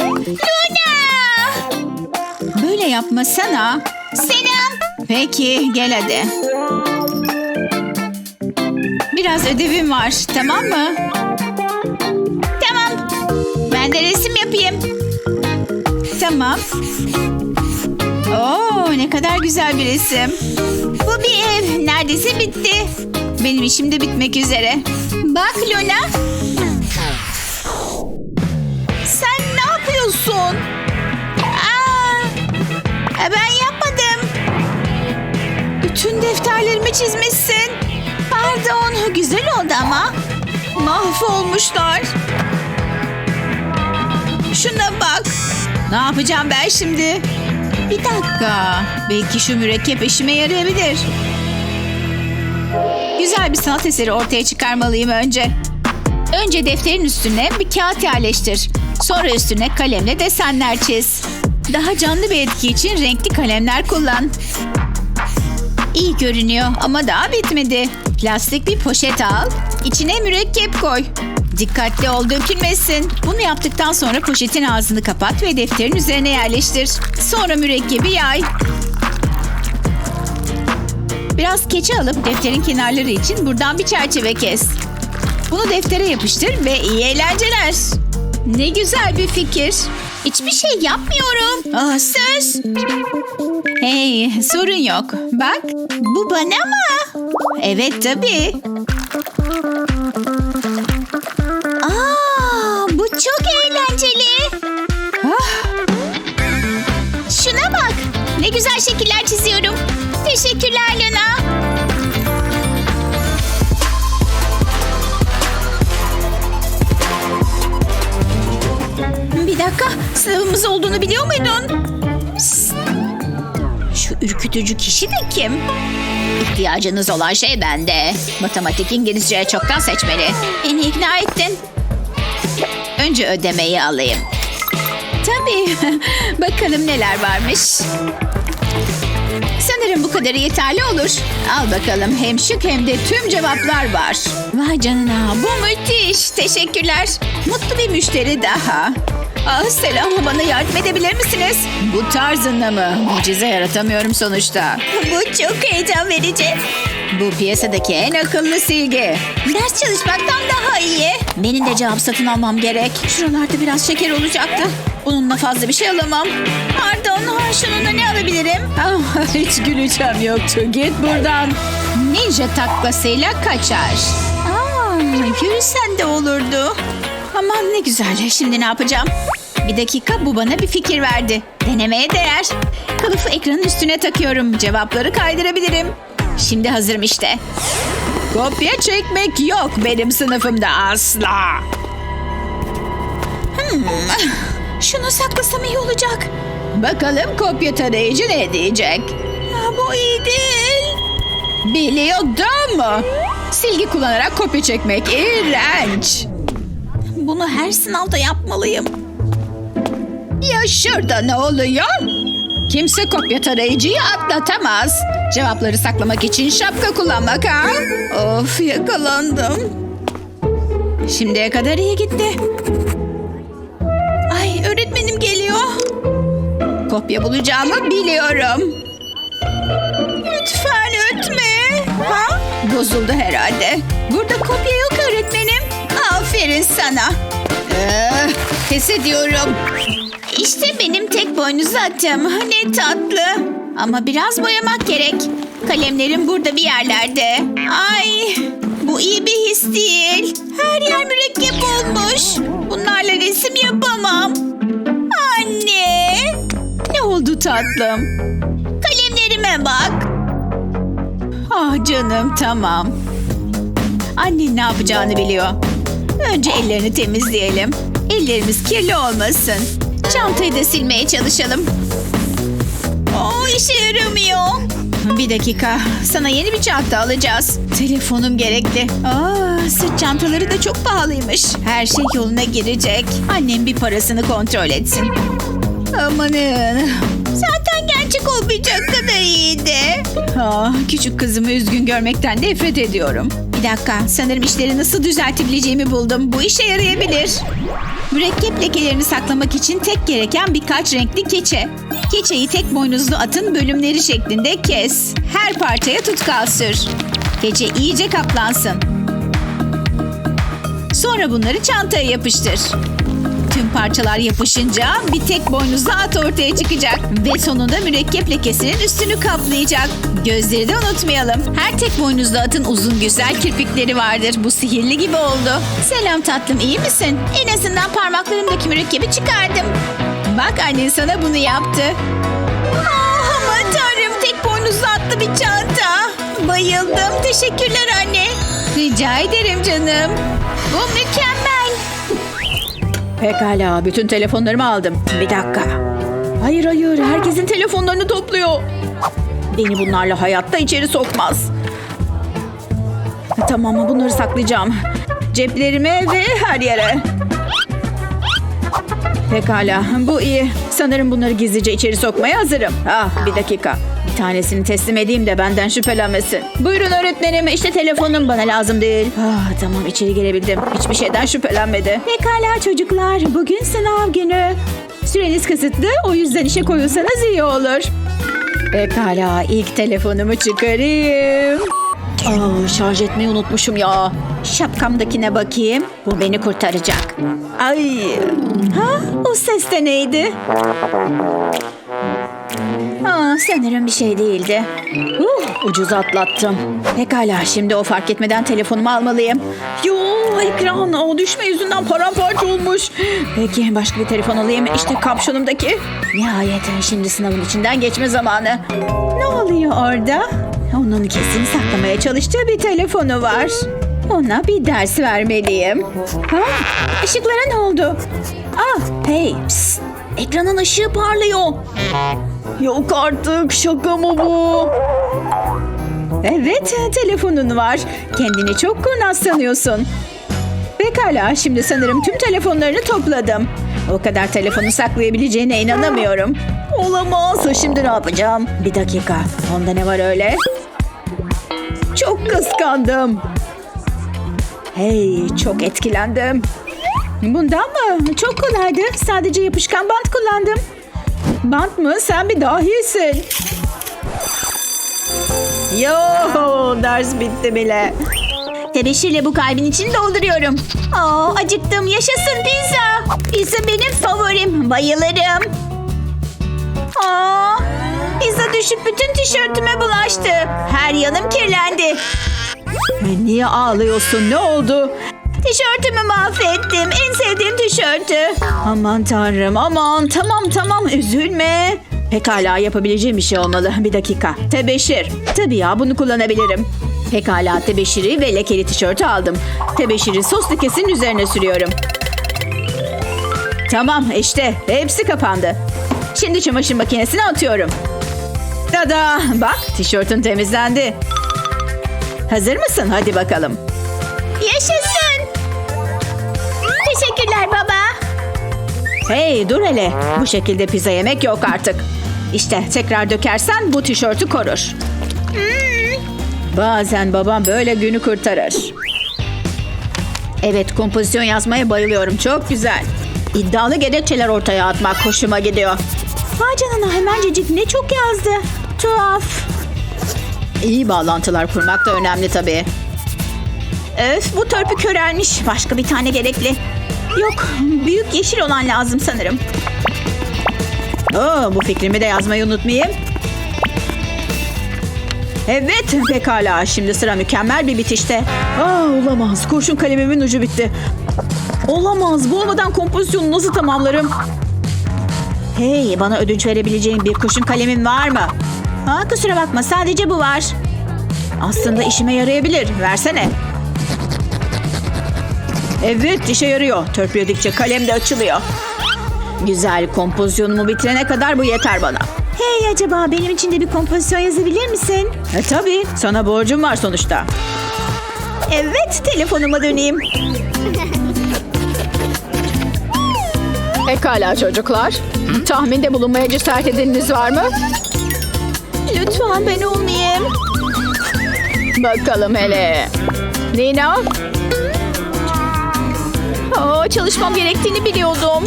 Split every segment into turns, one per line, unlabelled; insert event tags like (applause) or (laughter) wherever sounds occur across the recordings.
Luna! Böyle yapmasana. Selam. Peki gel hadi. Biraz ödevim var tamam mı? Tamam. Ben de resim yapayım. Tamam. Oo ne kadar güzel bir resim. Bu bir ev. Neredeyse bitti. Benim işim de bitmek üzere. Bak Luna. Bütün defterlerimi çizmişsin. Pardon, güzel oldu ama. Mahvolmuşlar. Şuna bak. Ne yapacağım ben şimdi? Bir dakika. Belki şu mürekkep işime yarayabilir. Güzel bir sanat eseri ortaya çıkarmalıyım önce. Önce defterin üstüne bir kağıt yerleştir. Sonra üstüne kalemle desenler çiz. Daha canlı bir etki için renkli kalemler kullan. İyi görünüyor ama daha bitmedi. Plastik bir poşet al. İçine mürekkep koy. Dikkatli ol dökülmesin. Bunu yaptıktan sonra poşetin ağzını kapat ve defterin üzerine yerleştir. Sonra mürekkebi yay. Biraz keçe alıp defterin kenarları için buradan bir çerçeve kes. Bunu deftere yapıştır ve iyi eğlenceler. Ne güzel bir fikir. Hiçbir şey yapmıyorum. Ah, söz. Hey, sorun yok. Bak, bu bana mı? Evet, tabii. Aa, bu çok eğlenceli. Ah. Şuna bak. Ne güzel şekiller çiziyorum. Teşekkürler Luna. Bir dakika, sınavımız olduğunu biliyor muydun? Ürkütücü kişi de kim? İhtiyacınız olan şey bende. Matematik İngilizce çoktan seçmeli. Beni ikna ettin. Önce ödemeyi alayım. Tabii. (laughs) Bakalım neler varmış. Sanırım bu kadarı yeterli olur. Al bakalım hem şık hem de tüm cevaplar var. Vay canına bu müthiş. Teşekkürler. Mutlu bir müşteri daha. Ah selam bana yardım edebilir misiniz? Bu tarzında mı? Mucize yaratamıyorum sonuçta. Bu çok heyecan verici. Bu piyasadaki en akıllı silgi. Ders çalışmaktan daha iyi. Benim de cevap satın almam gerek. Şuralarda biraz şeker olacaktı. Bununla fazla bir şey alamam. Pardon, ha, şununla ne alabilirim? Ah, hiç güleceğim yoktu. Git buradan. Ninja taklasıyla kaçar. Aa, yürüsen de olurdu. Aman ne güzel. Şimdi ne yapacağım? Bir dakika bu bana bir fikir verdi. Denemeye değer. Kılıfı ekranın üstüne takıyorum. Cevapları kaydırabilirim. Şimdi hazırım işte. Kopya çekmek yok benim sınıfımda asla. Hmm, (laughs) şunu saklasam iyi olacak. Bakalım kopya tarayıcı ne diyecek? Ya, bu iyi değil. Biliyordum. Silgi kullanarak kopya çekmek iğrenç. Bunu her sınavda yapmalıyım. Ya şurada ne oluyor? Kimse kopya tarayıcıyı atlatamaz. Cevapları saklamak için şapka kullanmak ha? Of yakalandım. Şimdiye kadar iyi gitti. Ay öğretmenim geliyor. Kopya bulacağımı biliyorum. Lütfen ötme. Ha? Bozuldu herhalde. Burada kopya yok öğretmenim. Aferin sana. Ee, pes ediyorum. İşte benim tek boynuzlu atım. Ne tatlı. Ama biraz boyamak gerek. Kalemlerim burada bir yerlerde. Ay, bu iyi bir his değil. Her yer mürekkep olmuş. Bunlarla resim yapamam. Anne. Ne oldu tatlım? Kalemlerime bak. Ah canım tamam. Annen ne yapacağını biliyor. Önce ellerini temizleyelim. Ellerimiz kirli olmasın. Çantayı da silmeye çalışalım. Oo işe yaramıyor. Bir dakika. Sana yeni bir çanta alacağız. Telefonum gerekli. Aa, sırt çantaları da çok pahalıymış. Her şey yoluna girecek. Annem bir parasını kontrol etsin. Amanın. Zaten gerçek olmayacak kadar iyiydi. Ah, küçük kızımı üzgün görmekten nefret ediyorum. Dakika, sanırım işleri nasıl düzeltebileceğimi buldum. Bu işe yarayabilir.
Mürekkep lekelerini saklamak için tek gereken birkaç renkli keçe. Keçeyi tek boynuzlu atın bölümleri şeklinde kes. Her parçaya tutkal sür. Keçe iyice kaplansın. Sonra bunları çantaya yapıştır. Tüm parçalar yapışınca bir tek boynuzlu at ortaya çıkacak. Ve sonunda mürekkep lekesinin üstünü kaplayacak. Gözleri de unutmayalım. Her tek boynuzlu atın uzun güzel kirpikleri vardır. Bu sihirli gibi oldu. Selam tatlım iyi misin? En azından parmaklarımdaki mürekkebi çıkardım. Bak annen sana bunu yaptı. Ah, aman tanrım tek boynuzlu atlı bir çanta. Bayıldım. Teşekkürler anne. Rica ederim canım. Bu mükemmel.
Pekala, bütün telefonlarımı aldım. Bir dakika. Hayır hayır, herkesin telefonlarını topluyor. Beni bunlarla hayatta içeri sokmaz. Tamam, bunları saklayacağım. Ceplerime ve her yere. Pekala, bu iyi. Sanırım bunları gizlice içeri sokmaya hazırım. Ah, bir dakika. Tanesini teslim edeyim de benden şüphelenmesin. Buyurun öğretmenim, işte telefonum bana lazım değil. Ah, tamam içeri gelebildim. Hiçbir şeyden şüphelenmedi. Pekala çocuklar, bugün sınav günü. Süreniz kısıtlı, o yüzden işe koyulsanız iyi olur. Pekala, ilk telefonumu çıkarayım. Aa, şarj etmeyi unutmuşum ya. Şapkamdakine bakayım. Bu beni kurtaracak. Ay. Ha? O ses de neydi? Sanırım bir şey değildi. Uh, ucuz atlattım. Pekala şimdi o fark etmeden telefonumu almalıyım. Yo ekran o düşme yüzünden paramparça olmuş. Peki başka bir telefon alayım. İşte kapşonumdaki. Nihayet şimdi sınavın içinden geçme zamanı. Ne oluyor orada? Onun kesin saklamaya çalıştığı bir telefonu var. Ona bir ders vermeliyim. Ha? Işıklara ne oldu? Ah, hey, psst. Ekranın ışığı parlıyor. Yok artık, şaka mı bu? Evet, telefonun var. Kendini çok kurnaz sanıyorsun. Pekala, şimdi sanırım tüm telefonlarını topladım. O kadar telefonu saklayabileceğine inanamıyorum. Olamaz, şimdi ne yapacağım? Bir dakika, onda ne var öyle? Çok kıskandım. Hey, çok etkilendim. Bundan mı? Çok kolaydı. Sadece yapışkan bant kullandım. Bant mı? Sen bir dahisin. Yo, ders bitti bile.
Tebeşirle bu kalbin içini dolduruyorum. Aa, acıktım. Yaşasın pizza. Pizza benim favorim. Bayılırım. Aa, pizza düşüp bütün tişörtüme bulaştı. Her yanım kirlendi.
Niye ağlıyorsun? Ne oldu?
Tişörtümü mahvettim. En sevdiğim tişörtü.
Aman tanrım aman tamam tamam üzülme. Pekala yapabileceğim bir şey olmalı. Bir dakika. Tebeşir. Tabii ya bunu kullanabilirim. Pekala tebeşiri ve lekeli tişörtü aldım. Tebeşiri sos lekesinin üzerine sürüyorum. Tamam işte hepsi kapandı. Şimdi çamaşır makinesine atıyorum. Tada bak tişörtün temizlendi. Hazır mısın? Hadi bakalım.
Yaşasın.
Hey dur hele. Bu şekilde pizza yemek yok artık. İşte tekrar dökersen bu tişörtü korur. Bazen babam böyle günü kurtarır. Evet kompozisyon yazmaya bayılıyorum. Çok güzel. İddialı gerekçeler ortaya atmak hoşuma gidiyor. Vay canına hemencecik ne çok yazdı. Tuhaf. İyi bağlantılar kurmak da önemli tabii. Öf bu törpü körelmiş. Başka bir tane gerekli. Yok büyük yeşil olan lazım sanırım. Oo, bu fikrimi de yazmayı unutmayayım. Evet pekala şimdi sıra mükemmel bir bitişte. Aa, olamaz kurşun kalemimin ucu bitti. Olamaz bu olmadan kompozisyonu nasıl tamamlarım? Hey bana ödünç verebileceğin bir kurşun kalemin var mı? Ha, kusura bakma sadece bu var. Aslında işime yarayabilir. Versene. Evet işe yarıyor. Törpüledikçe kalem de açılıyor. Güzel kompozisyonumu bitirene kadar bu yeter bana. Hey acaba benim için de bir kompozisyon yazabilir misin? E tabii sana borcum var sonuçta. Evet telefonuma döneyim.
Pekala çocuklar. Tahminde bulunmaya cesaret edeniniz var mı?
Lütfen ben olmayayım.
Bakalım hele. Nina?
Aa, çalışmam gerektiğini biliyordum.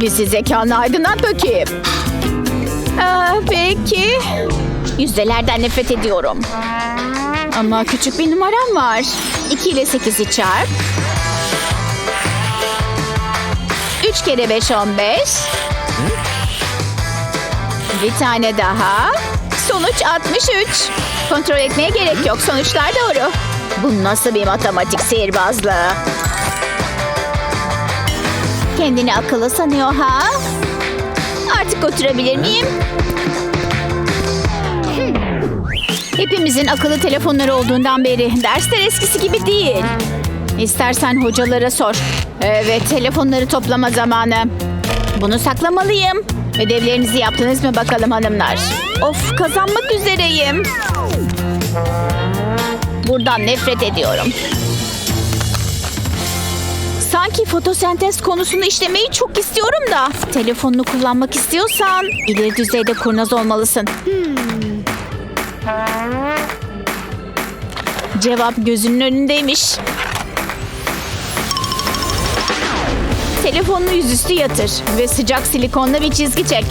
Bizi zekanı aydınlat bakayım. Aa, peki. Yüzdelerden nefret ediyorum. Ama küçük bir numaram var. 2 ile 8'i çarp. 3 kere 5 15. Bir tane daha. Sonuç 63. Kontrol etmeye gerek yok. Sonuçlar doğru. Bu nasıl bir matematik sihirbazlığı? Kendini akıllı sanıyor ha? Artık oturabilir miyim? Hmm. Hepimizin akıllı telefonları olduğundan beri dersler eskisi gibi değil. İstersen hocalara sor. Evet, telefonları toplama zamanı. Bunu saklamalıyım. Ödevlerinizi yaptınız mı bakalım hanımlar? Of, kazanmak üzereyim. Buradan nefret ediyorum. Sanki fotosentez konusunu işlemeyi çok istiyorum da. Telefonunu kullanmak istiyorsan ileri düzeyde kurnaz olmalısın. Cevap gözünün önündeymiş. Telefonunu yüzüstü yatır ve sıcak silikonla bir çizgi çek.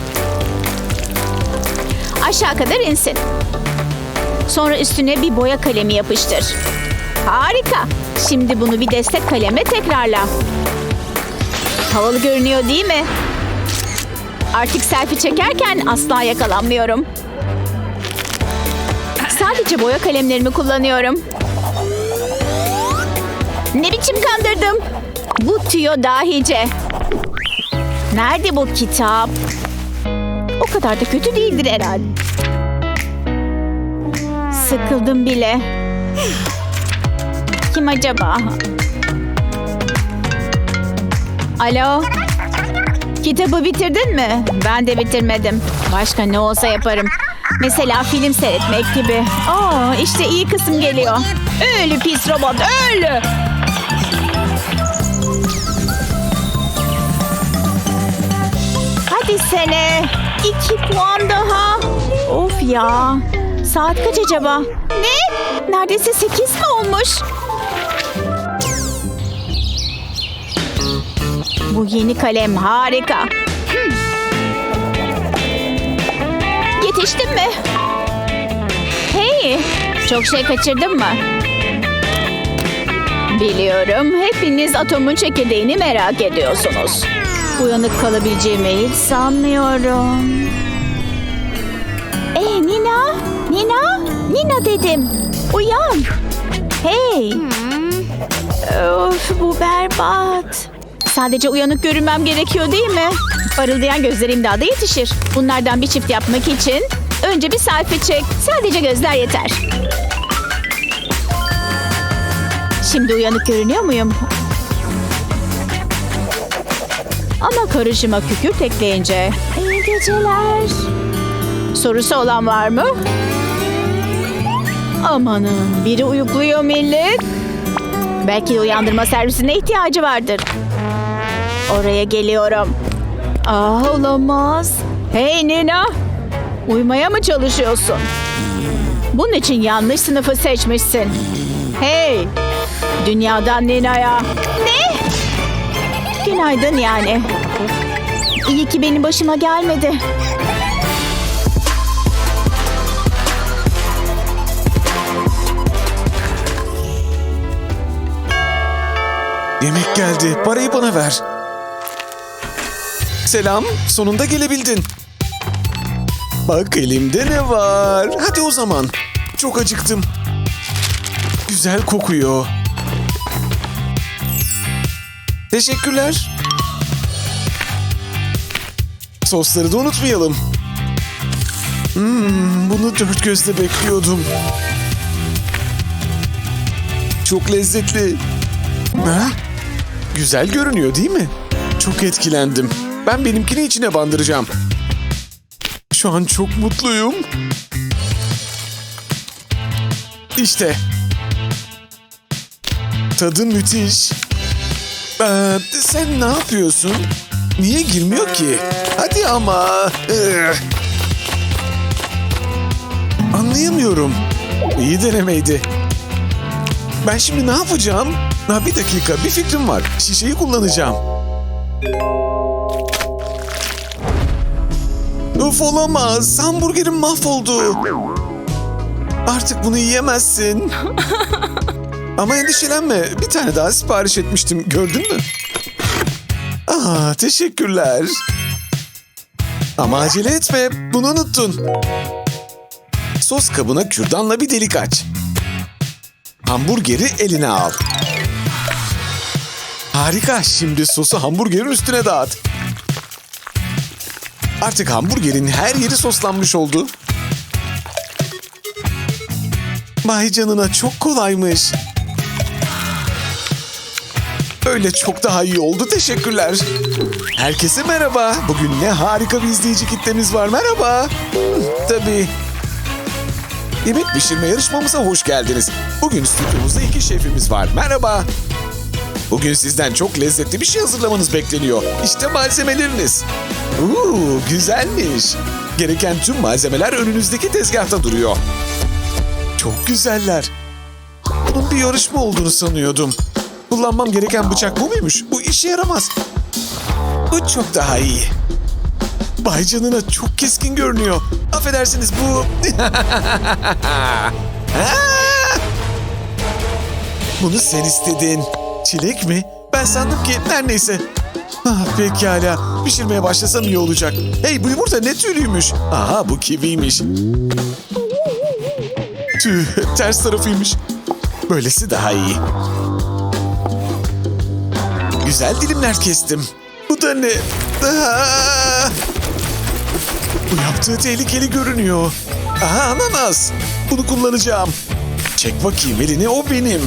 Aşağı kadar insin. Sonra üstüne bir boya kalemi yapıştır. Harika. Şimdi bunu bir destek kalemle tekrarla. Havalı görünüyor değil mi? Artık selfie çekerken asla yakalanmıyorum. Sadece boya kalemlerimi kullanıyorum. Ne biçim kandırdım? Bu tüyo dahice. Nerede bu kitap? O kadar da kötü değildir herhalde. Sıkıldım bile. Kim acaba? Alo? Kitabı bitirdin mi? Ben de bitirmedim. Başka ne olsa yaparım. Mesela film seyretmek gibi. Aa, işte iyi kısım geliyor. Öyle pis robot, öyle. Hadi sene. İki puan daha. Of ya. Saat kaç acaba? Ne? Neredeyse sekiz mi olmuş? Bu yeni kalem harika. Hmm. Yetiştim mi? Hey, çok şey kaçırdım mı? Biliyorum, hepiniz atomun çekirdeğini merak ediyorsunuz. Uyanık kalabileceğimi hiç sanmıyorum. Ee Nina, Nina, Nina dedim. Uyan. Hey. Of bu berbat. Sadece uyanık görünmem gerekiyor değil mi? Parıldayan gözlerim daha da yetişir. Bunlardan bir çift yapmak için önce bir selfie çek. Sadece gözler yeter. Şimdi uyanık görünüyor muyum? Ama karışıma kükürt ekleyince... İyi geceler. Sorusu olan var mı? Amanın biri uyukluyor millet. Belki de uyandırma servisine ihtiyacı vardır. Oraya geliyorum. Ah olamaz. Hey Nina. Uyumaya mı çalışıyorsun? Bunun için yanlış sınıfı seçmişsin. Hey. Dünyadan Nina'ya. Ne? Günaydın yani. İyi ki benim başıma gelmedi.
Yemek geldi. Parayı bana ver. Selam. Sonunda gelebildin. Bak elimde ne var. Hadi o zaman. Çok acıktım. Güzel kokuyor. Teşekkürler. Sosları da unutmayalım. Hmm, bunu dört gözle bekliyordum. Çok lezzetli. Ha? Güzel görünüyor değil mi? Çok etkilendim. Ben benimkini içine bandıracağım. Şu an çok mutluyum. İşte. Tadın müthiş. Ee, sen ne yapıyorsun? Niye girmiyor ki? Hadi ama. Ee. Anlayamıyorum. İyi denemeydi. Ben şimdi ne yapacağım? Ha, bir dakika bir fikrim var. Şişeyi kullanacağım. Of olamaz. Hamburgerim mahvoldu. Artık bunu yiyemezsin. (laughs) Ama endişelenme. Bir tane daha sipariş etmiştim. Gördün mü? Aa, teşekkürler. Ama acele etme. Bunu unuttun. Sos kabına kürdanla bir delik aç. Hamburgeri eline al. Harika. Şimdi sosu hamburgerin üstüne dağıt. Artık hamburgerin her yeri soslanmış oldu. Vay canına çok kolaymış. Öyle çok daha iyi oldu teşekkürler. Herkese merhaba. Bugün ne harika bir izleyici kitlemiz var merhaba. Tabii. Yemek pişirme yarışmamıza hoş geldiniz. Bugün stüdyomuzda iki şefimiz var. Merhaba. Bugün sizden çok lezzetli bir şey hazırlamanız bekleniyor. İşte malzemeleriniz. Uuu güzelmiş. Gereken tüm malzemeler önünüzdeki tezgahta duruyor. Çok güzeller. Bunun bir yarışma olduğunu sanıyordum. Kullanmam gereken bıçak bu muymuş? Bu işe yaramaz. Bu çok daha iyi. Bay canına çok keskin görünüyor. Affedersiniz bu... (laughs) Bunu sen istedin. Çilek mi? Ben sandım ki her neyse. Ah, pekala. Pişirmeye başlasam iyi olacak. Hey bu yumurta ne tüylüymüş. Aha bu kiviymiş. Tüh ters tarafıymış. Böylesi daha iyi. Güzel dilimler kestim. Bu da ne? Aa! Bu yaptığı tehlikeli görünüyor. Aha ananas. Bunu kullanacağım. Çek bakayım elini o benim.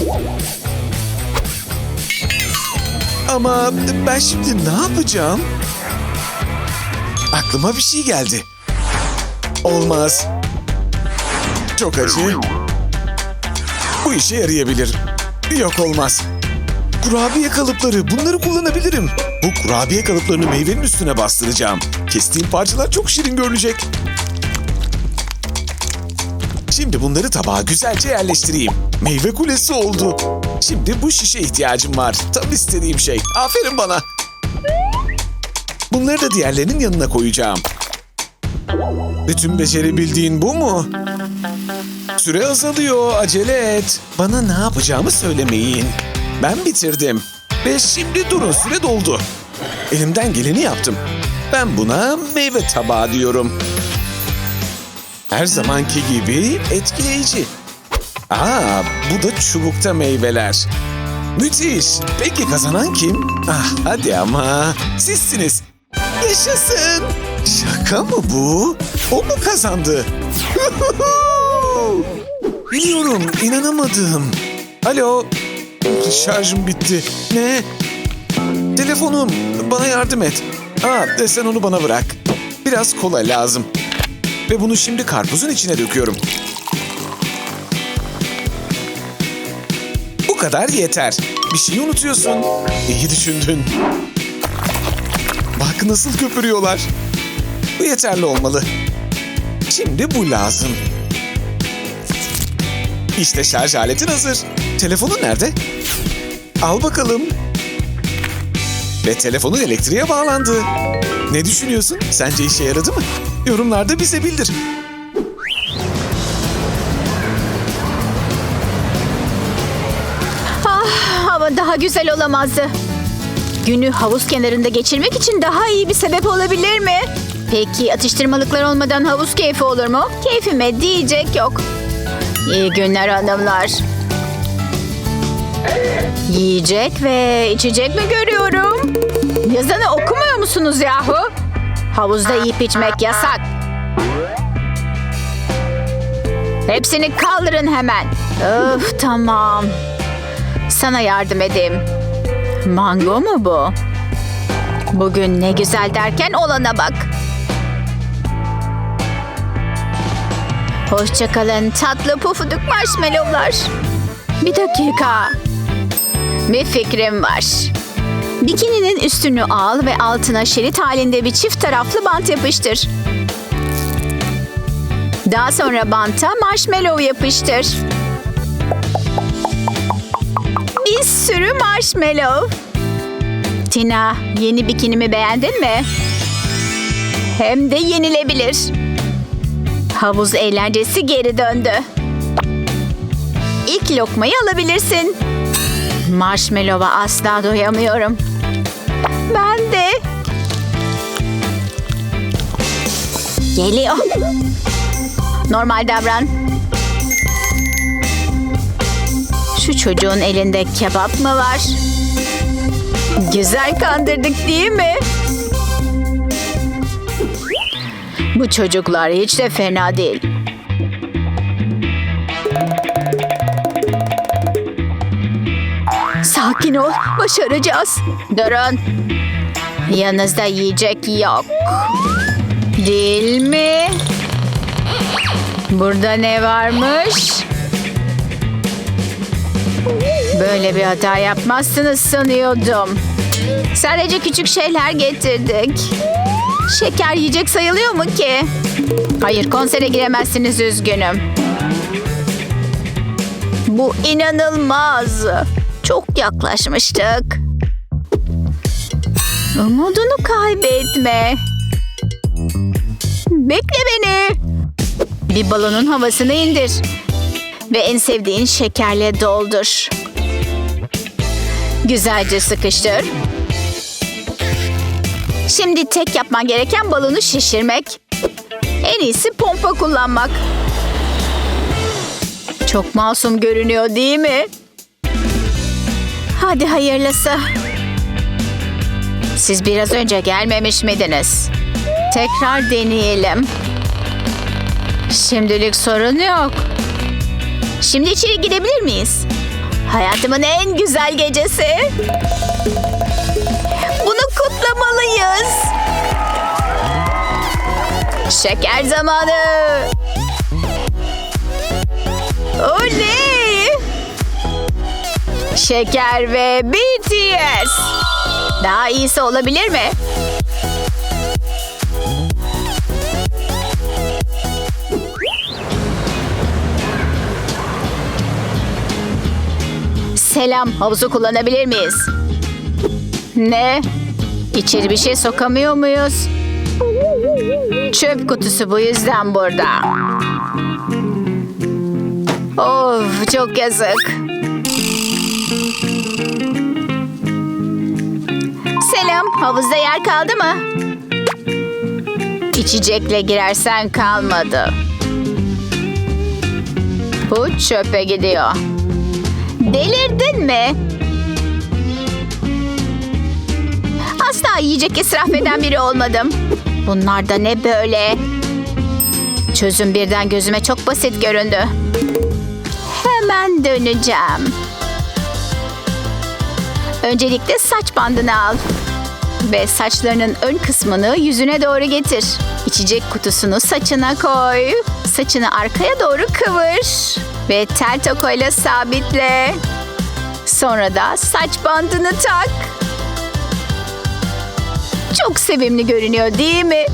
Ama ben şimdi ne yapacağım? Aklıma bir şey geldi. Olmaz. Çok acı. Bu işe yarayabilir. Yok olmaz. Kurabiye kalıpları bunları kullanabilirim. Bu kurabiye kalıplarını meyvenin üstüne bastıracağım. Kestiğim parçalar çok şirin görünecek. Şimdi bunları tabağa güzelce yerleştireyim. Meyve kulesi oldu. Şimdi bu şişe ihtiyacım var. Tam istediğim şey. Aferin bana. Bunları da diğerlerinin yanına koyacağım. Bütün becerebildiğin bu mu? Süre azalıyor. Acele et. Bana ne yapacağımı söylemeyin. Ben bitirdim. Ve şimdi durun süre doldu. Elimden geleni yaptım. Ben buna meyve tabağı diyorum. Her zamanki gibi etkileyici. Aa, bu da çubukta meyveler. Müthiş. Peki kazanan kim? Ah, hadi ama. Sizsiniz. Yaşasın. Şaka mı bu? O mu kazandı? (laughs) Biliyorum, inanamadım. Alo. Şarjım bitti. Ne? Telefonum. Bana yardım et. Aa, sen onu bana bırak. Biraz kola lazım. Ve bunu şimdi karpuzun içine döküyorum. Kadar yeter. Bir şeyi unutuyorsun. İyi düşündün. Bak nasıl köpürüyorlar. Bu yeterli olmalı. Şimdi bu lazım. İşte şarj aletin hazır. Telefonun nerede? Al bakalım. Ve telefonun elektriğe bağlandı. Ne düşünüyorsun? Sence işe yaradı mı? Yorumlarda bize bildir.
Daha güzel olamazdı. Günü havuz kenarında geçirmek için daha iyi bir sebep olabilir mi? Peki atıştırmalıklar olmadan havuz keyfi olur mu? Keyfime diyecek yok. İyi günler hanımlar. Yiyecek ve içecek mi görüyorum? Yazanı okumuyor musunuz yahu? Havuzda yiyip içmek yasak. Hepsini kaldırın hemen. Öf tamam. Sana yardım edeyim. Mango mu bu? Bugün ne güzel derken olana bak. Hoşçakalın tatlı pufuduk marshmallowlar. Bir dakika. Bir fikrim var. Bikininin üstünü al ve altına şerit halinde bir çift taraflı bant yapıştır. Daha sonra banta marshmallow yapıştır. Bir sürü marshmallow. Tina, yeni bikinimi beğendin mi? Hem de yenilebilir. Havuz eğlencesi geri döndü. İlk lokmayı alabilirsin. Marshmallow'a asla doyamıyorum. Ben de. Geliyor. Normal davran. Şu çocuğun elinde kebap mı var? Güzel kandırdık değil mi? Bu çocuklar hiç de fena değil. Sakin ol, başaracağız. Durun. Yanınızda yiyecek yok. Değil mi? Burada ne varmış? Böyle bir hata yapmazsınız sanıyordum. Sadece küçük şeyler getirdik. Şeker yiyecek sayılıyor mu ki? Hayır konsere giremezsiniz üzgünüm. Bu inanılmaz. Çok yaklaşmıştık. Umudunu kaybetme. Bekle beni. Bir balonun havasını indir. Ve en sevdiğin şekerle doldur. Güzelce sıkıştır. Şimdi tek yapman gereken balonu şişirmek. En iyisi pompa kullanmak. Çok masum görünüyor değil mi? Hadi hayırlısı. Siz biraz önce gelmemiş miydiniz? Tekrar deneyelim. Şimdilik sorun yok. Şimdi içeri girebilir miyiz? Hayatımın en güzel gecesi. Bunu kutlamalıyız. Şeker zamanı. Oley! Şeker ve BTS. Daha iyisi olabilir mi? Selam, havuzu kullanabilir miyiz? Ne? İçeri bir şey sokamıyor muyuz? Çöp kutusu bu yüzden burada. Of, çok yazık. Selam, havuzda yer kaldı mı? İçecekle girersen kalmadı. Bu çöpe gidiyor. Delirdin mi? Asla yiyecek israf eden biri olmadım. Bunlar da ne böyle? Çözüm birden gözüme çok basit göründü. Hemen döneceğim. Öncelikle saç bandını al. Ve saçlarının ön kısmını yüzüne doğru getir. İçecek kutusunu saçına koy. Saçını arkaya doğru kıvır. Ve tel tokoyla sabitle. Sonra da saç bandını tak. Çok sevimli görünüyor değil mi?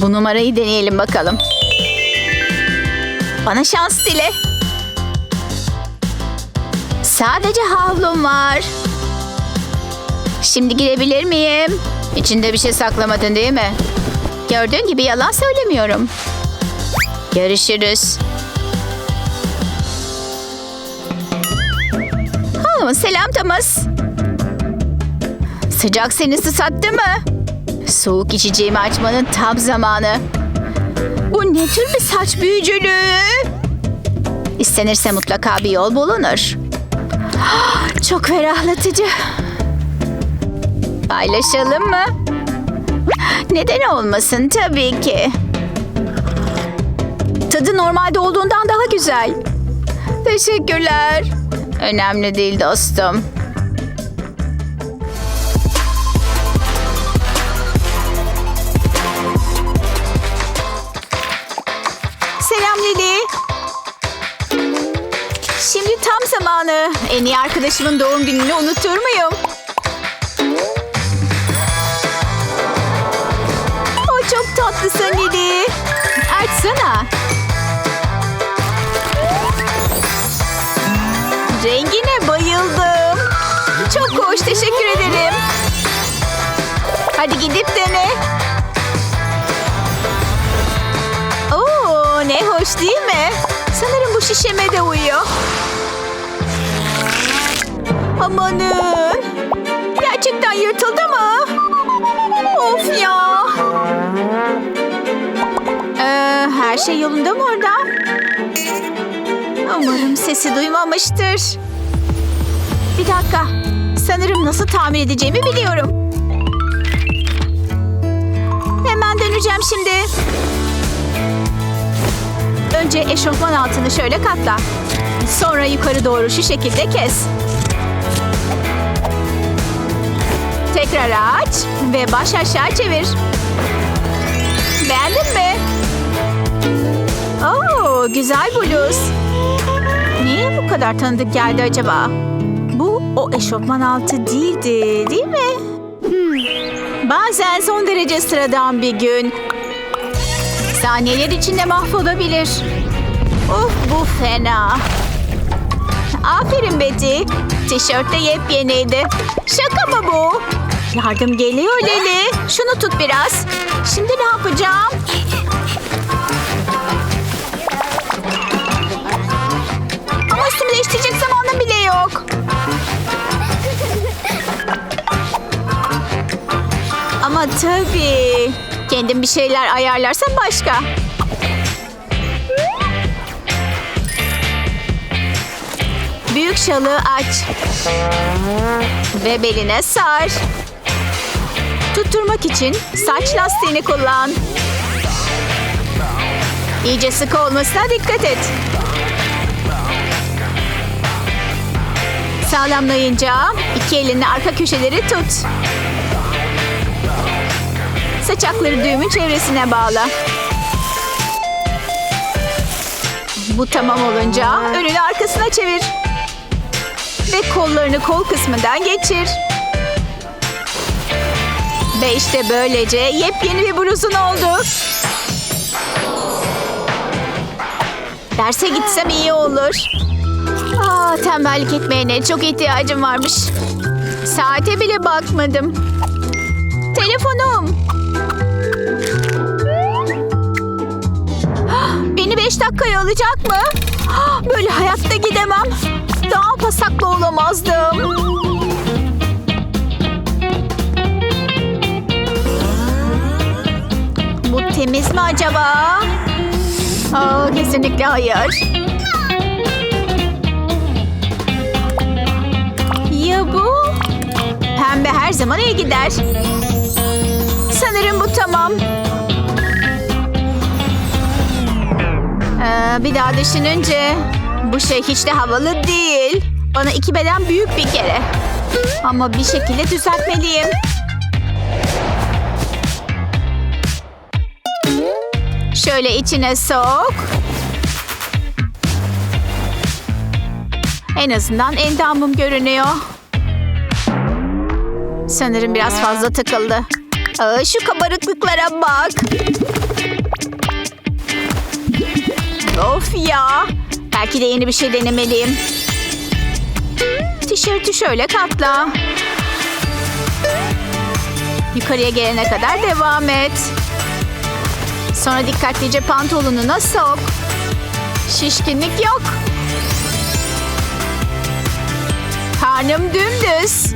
Bu numarayı deneyelim bakalım. Bana şans dile. Sadece havlum var. Şimdi girebilir miyim? İçinde bir şey saklamadın değil mi? Gördüğün gibi yalan söylemiyorum. Görüşürüz. Ha, selam Thomas. Sıcak seni ıslattı mı? Soğuk içeceğimi açmanın tam zamanı. Bu ne tür bir saç büyücülüğü? İstenirse mutlaka bir yol bulunur. (gasps) Çok ferahlatıcı. Paylaşalım mı? (gasps) Neden olmasın tabii ki. Tadı normalde olduğundan daha güzel. Teşekkürler. Önemli değil dostum. Selam Lili. Şimdi tam zamanı. En iyi arkadaşımın doğum gününü unutur muyum? O çok tatlısın Lili. Açsana. Rengine bayıldım. Çok hoş teşekkür ederim. Hadi gidip dene. Oo, ne hoş değil mi? Sanırım bu şişeme de uyuyor. Amanın. E, gerçekten yırtıldı mı? Of ya. Ee, her şey yolunda mı orada? Umarım sesi duymamıştır. Bir dakika. Sanırım nasıl tamir edeceğimi biliyorum. Hemen döneceğim şimdi. Önce eşofman altını şöyle katla. Sonra yukarı doğru şu şekilde kes. Tekrar aç ve baş aşağı çevir. Beğendin mi? Oo, güzel bluz. Kadar tanıdık geldi acaba? Bu o eşofman altı değildi, değil mi? Hmm. Bazen son derece sıradan bir gün. Saniyeler içinde mahvolabilir. Of bu fena. Aferin Betty. Tişört de yepyeniydi. Şaka mı bu? Yardım geliyor Leli. Şunu tut biraz. Şimdi ne yapacağım? Ama üstümü değiştirecek zamanım bile yok. Ama tabii. Kendim bir şeyler ayarlarsam başka. Büyük şalı aç. Ve beline sar. Tutturmak için saç lastiğini kullan. İyice sıkı olmasına dikkat et. Sağlamlayınca iki elinle arka köşeleri tut. Saçakları düğümün çevresine bağla. Bu tamam olunca önünü arkasına çevir. Ve kollarını kol kısmından geçir. Ve işte böylece yepyeni bir bluzun oldu. Derse gitsem iyi olur. Aa, tembellik etmeyene çok ihtiyacım varmış. Saate bile bakmadım. Telefonum. Beni beş dakikaya alacak mı? Böyle hayatta gidemem. Daha pasaklı olamazdım. Bu temiz mi acaba? Aa, kesinlikle hayır. Ya bu? Pembe her zaman iyi gider. Sanırım bu tamam. Ee, bir daha düşününce bu şey hiç de havalı değil. Bana iki beden büyük bir kere. Ama bir şekilde düzeltmeliyim. Şöyle içine sok. En azından endamım görünüyor. Sanırım biraz fazla takıldı. Aa, şu kabarıklıklara bak. Of ya. Belki de yeni bir şey denemeliyim. Tişörtü şöyle katla. Yukarıya gelene kadar devam et. Sonra dikkatlice pantolonuna sok. Şişkinlik yok. Karnım dümdüz.